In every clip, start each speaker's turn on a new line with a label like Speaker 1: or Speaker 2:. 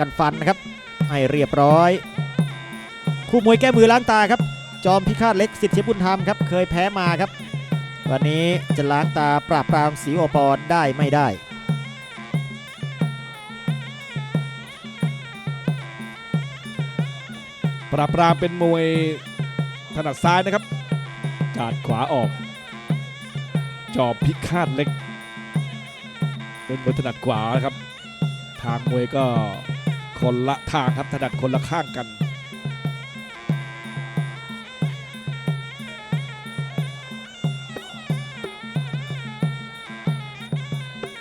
Speaker 1: กันฟันนะครับให้เรียบร้อย คู่มวยแก้มือล้างตาครับ จอมพิฆาตเล็กสิทธิบุญธรรมครับ เคยแพ้มาครับ วันนี้จะล้างตาปราบปรามสีโอปอได้ไม่ได้
Speaker 2: ปราบปรามเป็นมวยถนัดซ้ายนะครับจาดขวาออก จอบพิฆาตเล็ก เป็นมวยถนัดขวานะครับ ทางมวยก็ คนละทางครับถนัดคนละข้างกัน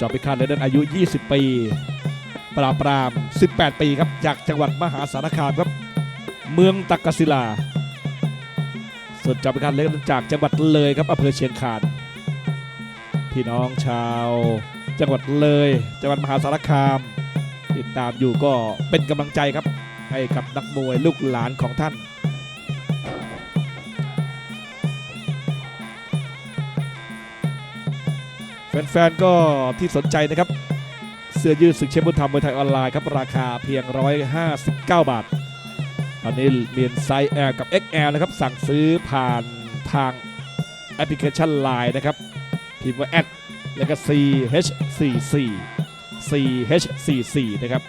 Speaker 2: จอบพิฆาตเล็กนั้นอายุ 20 ปี ปราปราม 18 ปีครับ จากจังหวัดมหาสารคามครับ เมืองตักกศิลา ส่วนจอมพิฆาตเล็กนั้นจากจังหวัดเลยครับอำเภอเชียงคานพี่น้องชาว จังหวัดเลย จังหวัดมหาสารคาม ติดตามอยู่ก็เป็นกำลังใจครับ ให้กับนักมวยลูกหลานของท่าน แฟนๆก็ที่สนใจนะครับ เสื้อยืดศึกเชฟบุญธรรมมวยไทยออนไลน์ครับ ราคาเพียง 159 บาท ตอนนี้มีไซส์ L กับ XL นะครับ สั่งซื้อผ่านทางแอปพลิเคชัน Line นะครับ พิมพ์ว่าแอดแล้วก็ CH44 CH44 นะครับ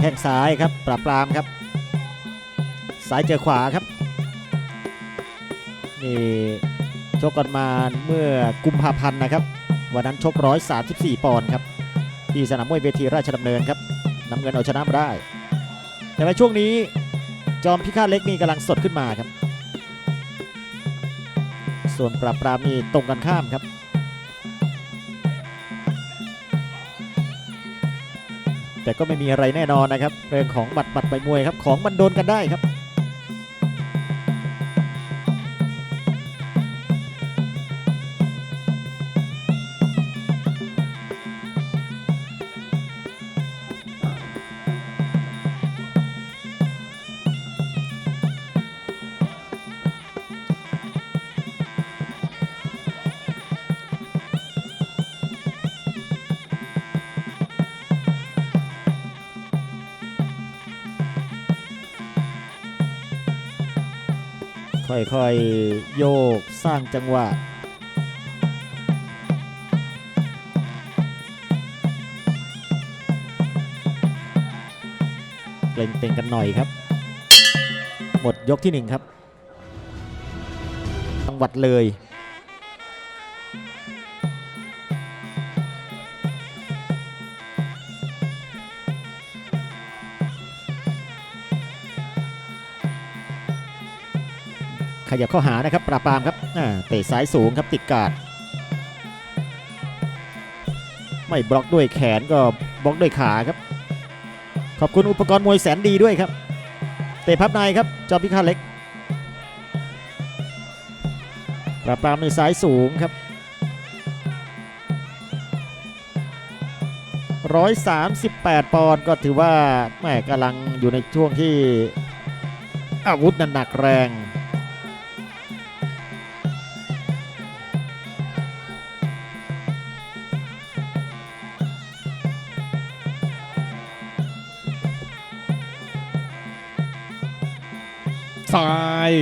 Speaker 1: แข้งซ้ายครับ ปราบปรามครับ ซ้ายเจอขวาครับ นี่ชกกันมาเมื่อกุมภาพันธ์นะครับ วันนั้นชก 134 ปอนด์ครับ ที่สนามมวยเวทีราชดำเนินครับนำเงินเอาชนะมาได้ แต่ว่าช่วงนี้ จอมพิฆาตเล็กนี่กำลังสดขึ้นมาครับ ส่วนปราบปรามนี่ตรงกันข้ามครับ แต่ก็ไม่มีอะไรแน่นอนนะครับ เรื่องของบัตรบัตรใบมวยครับ ของมันโดนกันได้ครับ ค่อยๆ โยกสร้างจังหวะเกรงเต็งกันหน่อยครับ หมดยกที่หนึ่งครับจังหวัดเลย ยับเข้าหานะครับปราปามครับเตะซ้ายสูงครับติดการดไม่บล็อกด้วยแขนก็บล็อกด้วยขาครับ ขอบคุณอุปกรณ์มวยแสนดีด้วยครับ เตะพับในครับจอมพิฆาตเล็กปราปรามในซ้ายสูงครับ138ปอนด์ก็ถือว่าแม่กำลังอยู่ในช่วงที่อาวุธนั้นหนักแรง
Speaker 2: ซ้าย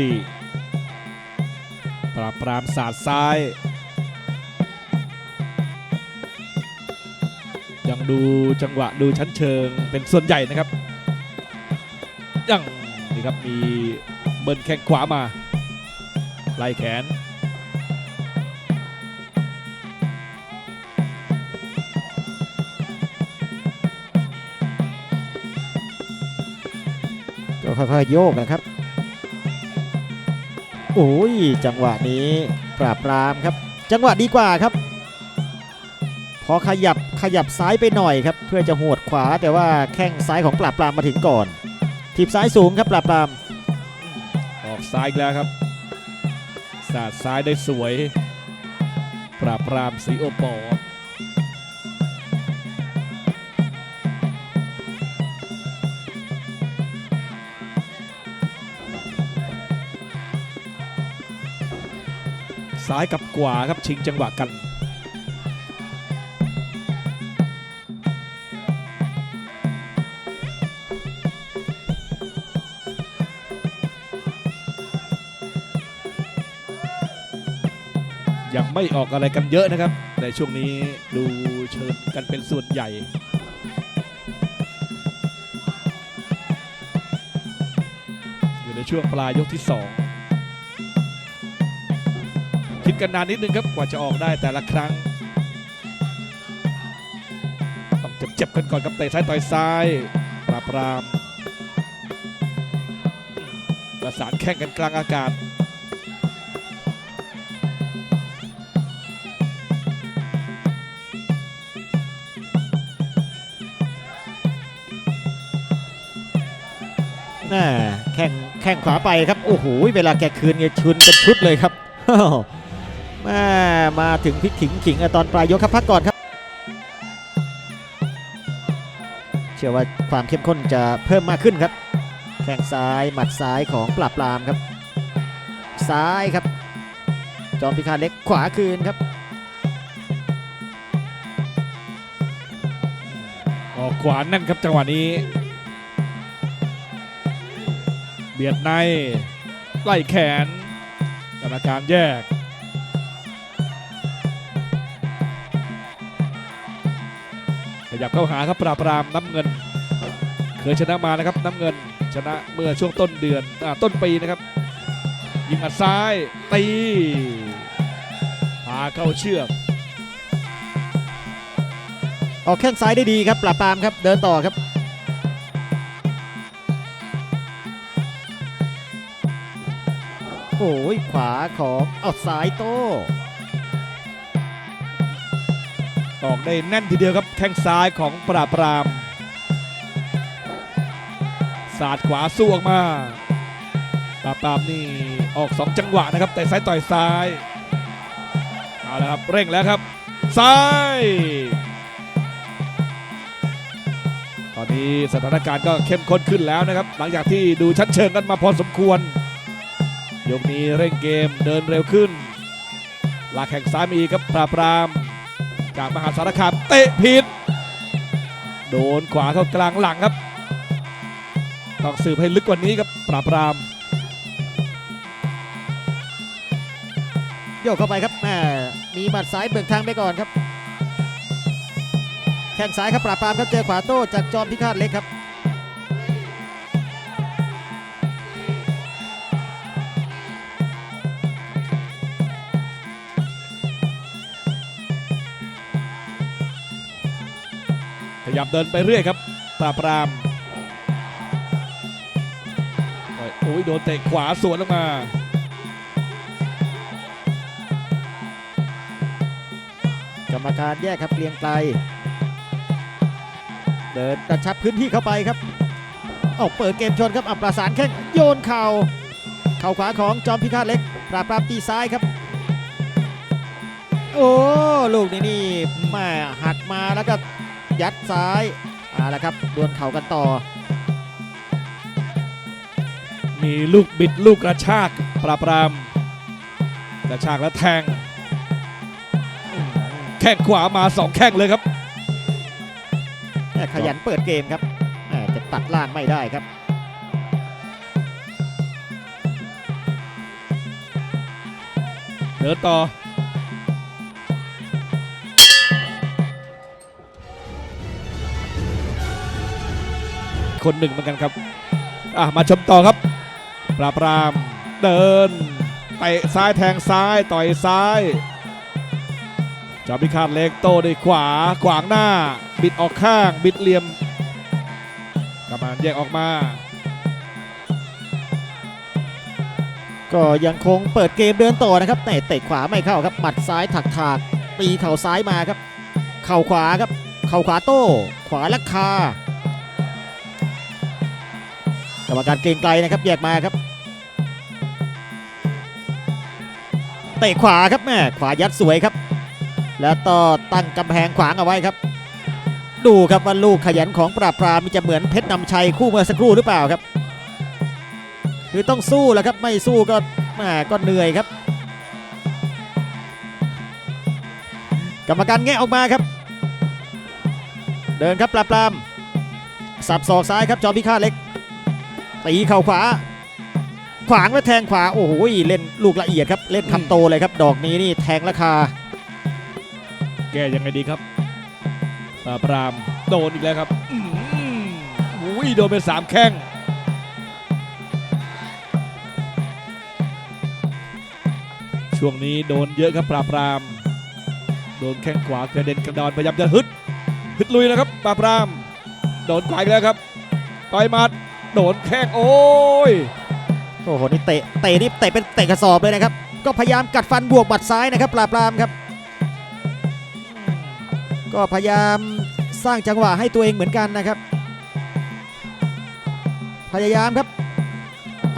Speaker 2: ปราบปรามศาสตร์ซ้าย ยังดูจังหวะดูชั้นเชิงเป็นส่วนใหญ่นะครับ ยังนี่ครับมีเบิร์นแข้งขวามา ไล่แขน
Speaker 1: ก็ค่อยๆโยกนะครับ โอ้ยจังหวะนี้ปราบปรามครับ จังหวะดีกว่าครับ พอขยับขยับซ้ายไปหน่อยครับ เพื่อจะหวดขวาแต่ว่าแข้งซ้ายของปราบปรามมาถึงก่อนทีบซ้ายสูงครับปราบปราม
Speaker 2: ออกซ้ายอีกแล้วครับสาดซ้ายได้สวย ปราบปรามสีโอปอ ซ้ายกับขวาครับชิงจังหวะกันยังไม่ออกอะไรกันเยอะนะครับ ในช่วงนี้ดูเชิญกันเป็นส่วนใหญ่ อยู่ในช่วงปลายยกที่2 คิดกันนานนิดนึงครับกว่าจะออกได้แต่ละครั้งต้องเจ็บๆกันก่อนครับเตะซ้ายต่อยซ้ายปราบรามประสานแข่งกันกลางอากาศ
Speaker 1: แม่แข่งแข่งขวาไปครับ โอ้โห เวลาแกคืนแกคืนเป็นชุดเลยครับ แม่มาถึงพลิกขิงขิงตอนปลายยกครับพักก่อนครับ เชื่อว่าความเข้มข้นจะเพิ่มมากขึ้นครับ แข้งซ้ายหมัดซ้ายของปราบปรามครับ ซ้ายครับ จอมพิฆาตเล็กขวาคืนครับ
Speaker 2: ออกขวาแน่นครับจังหวะนี้ เบียดในไล่แขนกรรมการแยก ยับเข้าหาครับปราบปรามน้ำเงิน เคยชนะมานะครับน้ำเงิน ชนะเมื่อช่วงต้นเดือนอต้นปีนะครับ ยิงอัดซ้ายตีพาเข้าเชือก
Speaker 1: ออกแข้งซ้ายได้ดีครับปราบปรามครับเดินต่อครับโอ้ยขวาของเอาซ้ายโต้
Speaker 2: ออกได้แน่นทีเดียวครับแข้งซ้ายของปราบปรามสาดขวาสู้ออกมาปราบปรามนี่ออกสองจังหวะนะครับแต่ซ้ายต่อยซ้ายเอาละครับเร่งแล้วครับ ซ้าย ตอนนี้สถานการณ์ก็เข้มข้นขึ้นแล้วนะครับ หลังจากที่ดูชั้นเชิงกันมาพอสมควร ยกนี้เร่งเกมเดินเร็วขึ้นลากแข่งซ้ายมาอีกครับปราบปราม จากมหาสารคามเตะผิด โดนขวาเข้ากลางหลังครับ ต้องสืบให้ลึกกว่านี้ครับ ปราบราม
Speaker 1: โยกเข้าไปครับแม่มีบัดซ้ายเบิกทางไปก่อนครับ แข้งซ้ายครับปราบปรามครับเจอขวาโต้จากจอมพิฆาตเล็กครับ
Speaker 2: ยับเดินไปเรื่อยครับปราบปรามโอ้ยโดนเตะขวาสวนลงมา
Speaker 1: กรรมการแยกครับเกรียงไกลเดินกระชับพื้นที่เข้าไปครับเอาเปิดเกมชนครับอับประสานแข้งโยนเข่าเข่าขวาของจอมพิฆาตเล็ก ปราบปรามตีซ้ายครับ โอ้ ลูกนี้นี่แม่หักมาแล้วก็ ยัดซ้ายเอาละครับดวลเข่ากันต่อ
Speaker 2: มีลูกบิดลูกกระชากปราบปรามกระชากแล้วแทง แข้งขวามาสองแข้งเลยครับ
Speaker 1: แม่ขยันเปิดเกมครับแม่จะตัดล่างไม่ได้ครับ
Speaker 2: เดินต่อ คนหนึ่งเหมือนกันครับอะมาชมต่อครับ ปราบรามเดินเตะซ้ายแทงซ้ายต่อยซ้ายจอมพิฆาตเล็กโตด้วยขวาขวางหน้า บิดออกข้าง บิดเหลี่ยมกำมันแยกออกมา
Speaker 1: ก็ยังคงเปิดเกมเดินต่อนะครับแต่เตะขวาไม่เข้าครับหมัดซ้ายถักถากตีเข่าซ้ายมาครับ เข่าขวาครับ เข่าขวาโต้ ขวาและคา รมการเกรงไกลนะครับแยกมาครับเตะขวาครับแม่ขวายัดสวยครับ แล้วต่อตั้งกำแพงขวางเอาไว้ครับ ดูครับว่าลูกขยันของปราบปรามมันจะเหมือนเพชรนำชัยคู่เมื่อสักครู่หรือเปล่าครับคือต้องสู้แหล้วครับไม่สู้ก็แหมก็เหนื่อยครับ กรรมการแงะออกมาครับ เดินครับปราบปรามสับศอกซ้ายครับจอมพิฆาตเล็ก ตีเข่าขวา ขวางแล้วแทงขวาโอ้โหเล่นลูกละเอียดครับเล่นคำโตเลยครับ ดอกนี้นี่แทงราคา
Speaker 2: แก้ยังไงดีครับปราบปรามโดนอีกแล้วครับอุ้ยโดนไปสามแข้งช่วงนี้โดนเยอะครับปราบปราม โดนแข้งขวากระเด็นกระดอนพยายามจะฮึดฮึดลุยนะครับปราบปราม โดนขวาอีกแล้วครับต่อยมัด โดนแข้งโอ้ย
Speaker 1: โอ้โหนี่เตะเตะนี่เตะเป็นเตะกระสอบเลยนะครับ ก็พยายามกัดฟันบวกบัดซ้ายนะครับปราบปรามครับ ก็พยายามสร้างจังหวะให้ตัวเองเหมือนกันนะครับ พยายามครับ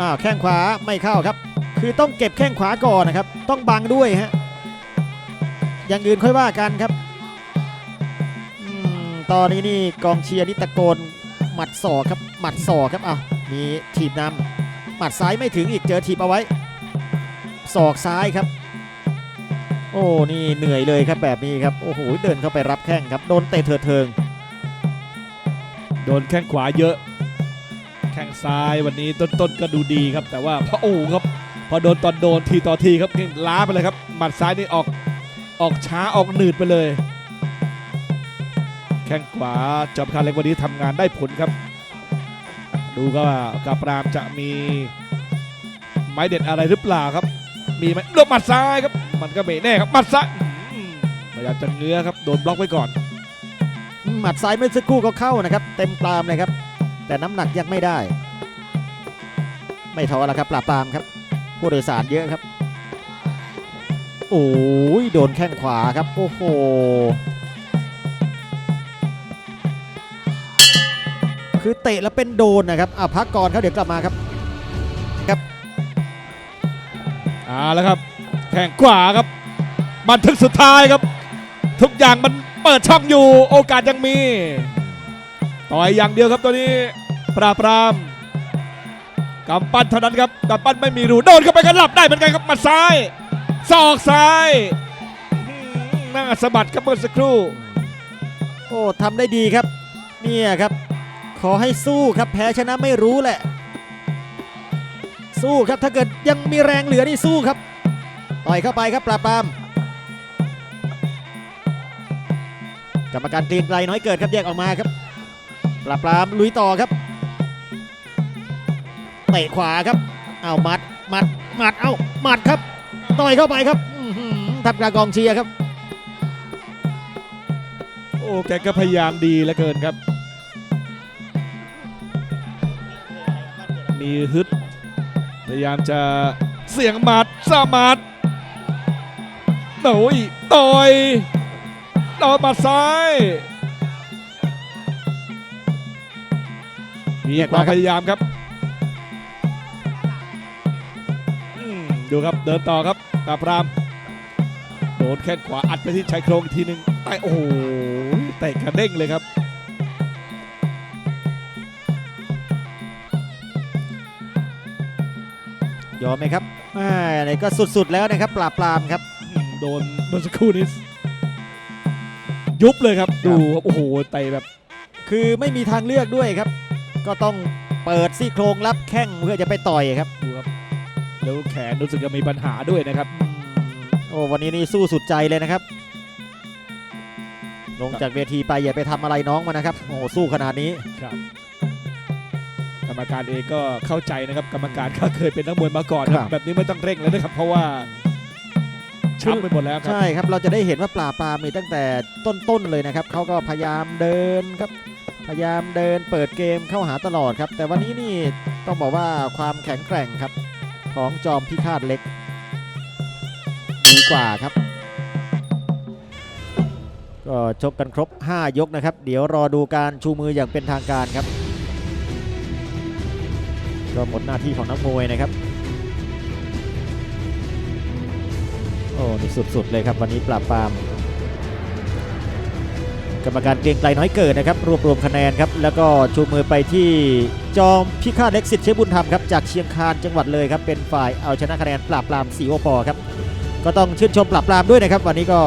Speaker 1: อ้าวแข้งขวาไม่เข้าครับ คือต้องเก็บแข้งขวาก่อนนะครับ ต้องบังด้วยฮะอย่างอื่นค่อยว่ากันครับอตอนนี้นี่กองเชียร์นี่ตะโกนหมัดศอกครับ หมัดศอกครับอ้ามีทีบนำหมัดซ้ายไม่ถึงอีกเจอถีบเอาไว้ศอกซ้ายครับ โอ้นี่เหนื่อยเลยครับแบบนี้ครับโอ้โหเดินเข้าไปรับแข้งครับโดนเตะเถิดเทิง
Speaker 2: โดนแข้งขวาเยอะ แข้งซ้ายวันนี้ต้นๆก็ดูดีครับ แต่ว่าพอโอ้ครับพอโดนตอนโดนทีต่อทีครับล้าไปเลยครับหมัดซ้ายนี่ออกออกช้าออกหนืดไปเลย แข้งขวาจอมคาเล็กวันนี้ทำงานได้ผลครับ ดูก็ว่ากาปรามจะมีไม้เด็ดอะไรหรือเปล่าครับ มีไหมลบหมัดซ้ายครับ มันก็ไม่แน่ครับหมัดซ้ายพยายามจะเงื้อครับโดนบล็อกไว้ก่อน
Speaker 1: หมัดซ้ายเมื่อสักครู่ก็เข้านะครับ เต็มตามเลยครับ แต่น้ำหนักยังไม่ได้ ไม่ท้อแล้วครับปราบปรามครับ ผู้โดยสารเยอะครับ โอ้ยโดนแข้งขวาครับ โอ้โห คือเตะแล้วเป็นโดนนะครับอะพักก่อนครับเดี๋ยวกลับมาครับ
Speaker 2: เอาแล้วครับแข่งขวาครับ บันทึกสุดท้ายครับ ทุกอย่างมันเปิดช่องอยู่โอกาสยังมี ต่อยอย่างเดียวครับตัวนี้ ปราบปรามกำปั้นเท่านั้นครับกำปั้นไม่มีรูโดนเข้าไปกันหลับได้เหมือนกันครับหมัดซ้ายศอกซ้ายอื้อหือหน้าสะบัดครับเมื่อสักครู่
Speaker 1: โอ้ทำได้ดีครับ เนี่ยครับ ขอให้สู้ครับแพ้ชนะไม่รู้แหละ สู้ครับถ้าเกิดยังมีแรงเหลือนี่สู้ครับต่อยเข้าไปครับปราบปรามกรรมการเกรียงไกลน้อยเกิดครับแยกออกมาครับ ปราบปรามลุยต่อครับเตะขวาครับเอามัดมัดมัดเอามัดครับต่อยเข้าไปครับทับกลากองเชียร์ครับ
Speaker 2: โอ้แกก็พยายามดีเหลือเกินครับ มีฮึดพยายามจะเสียงหมัดสามัดโอ้ยต่อยต่อยหมัดซ้ายมีความพยายามครับอืมดูครับเดินต่อครับกาบรามโดนแข้งขวาอัดไปที่ชายโครงอีกทีหนึ่งแต่โอ้โหเตะกระเด้งเลยครับ
Speaker 1: ยอมไหมครับอ่านี่ก็สุดๆแล้วนะครับ ปราบปรามครับ
Speaker 2: อืมโดนเมื่อสักครู่นี้ยุบเลยครับ ดูครับโอ้โหเตะแบบ
Speaker 1: คือไม่มีทางเลือกด้วยครับ ก็ต้องเปิดซี่โครงรับแข้งเพื่อจะไปต่อยครับ
Speaker 2: ดูครับแล้วแขนรู้สึกจะมีปัญหาด้วยนะครับ
Speaker 1: อืมโอ้วันนี้นี่สู้สุดใจเลยนะครับ ลงจากเวทีไปอย่าไปทำอะไรน้องมานะครับ โอ้โหสู้ขนาดนี้
Speaker 2: ครับก รรมการเองก็เข้าใจนะครับ กรรมการก็เคยเป็นนักมวยมาก่อนค
Speaker 1: ครั
Speaker 2: รับบแบบนี้ไม่ต้องเร่งแล้วนะครับ เพราะว่าช้ำไปหมดแล้วครับ
Speaker 1: ใช่ครับ เราจะได้เห็นว่าปราบปรามนี่ตั้งแต่ต้นๆเลยนะครับเขาก็พยายามเดินครับ พยายามเดินเปิดเกมเข้าหาตลอดครับ แต่วันนี้นี่ต้องบอกว่าความแข็งแกร่งครับ ของจอมพิฆาตเล็ก ดีกว่าครับ ก็ชกกันครบ 5 ยกนะครับ เดี๋ยวรอดูการชูมืออย่างเป็นทางการครับ ก็หมดหน้าที่ของนักมวยนะครับ โอ้นี่สุดๆเลยครับวันนี้ปราบปราม กรรมการเกรียงไกลน้อยเกิดนะครับ รวบรวมคะแนนครับ แล้วก็ชูมือไปที่จอมพิฆาตเล็กสิทธิ์เชฟบุญธรรมครับจากเชียงคานจังหวัดเลยครับ เป็นฝ่ายเอาชนะคะแนนปราบปรามสีโอปอครับ ก็ต้องชื่นชมปราบปรามด้วยนะครับ วันนี้ก็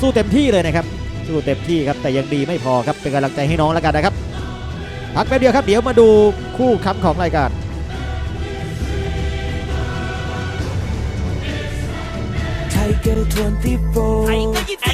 Speaker 1: สู้เต็มที่เลยนะครับ สู้เต็มที่ครับแต่ยังดีไม่พอครับเป็นกำลังใจให้น้องแล้วกันนะครับพักแป๊บเดียวครับเดี๋ยวมาดูคู่ค้ำของรายการ
Speaker 3: 24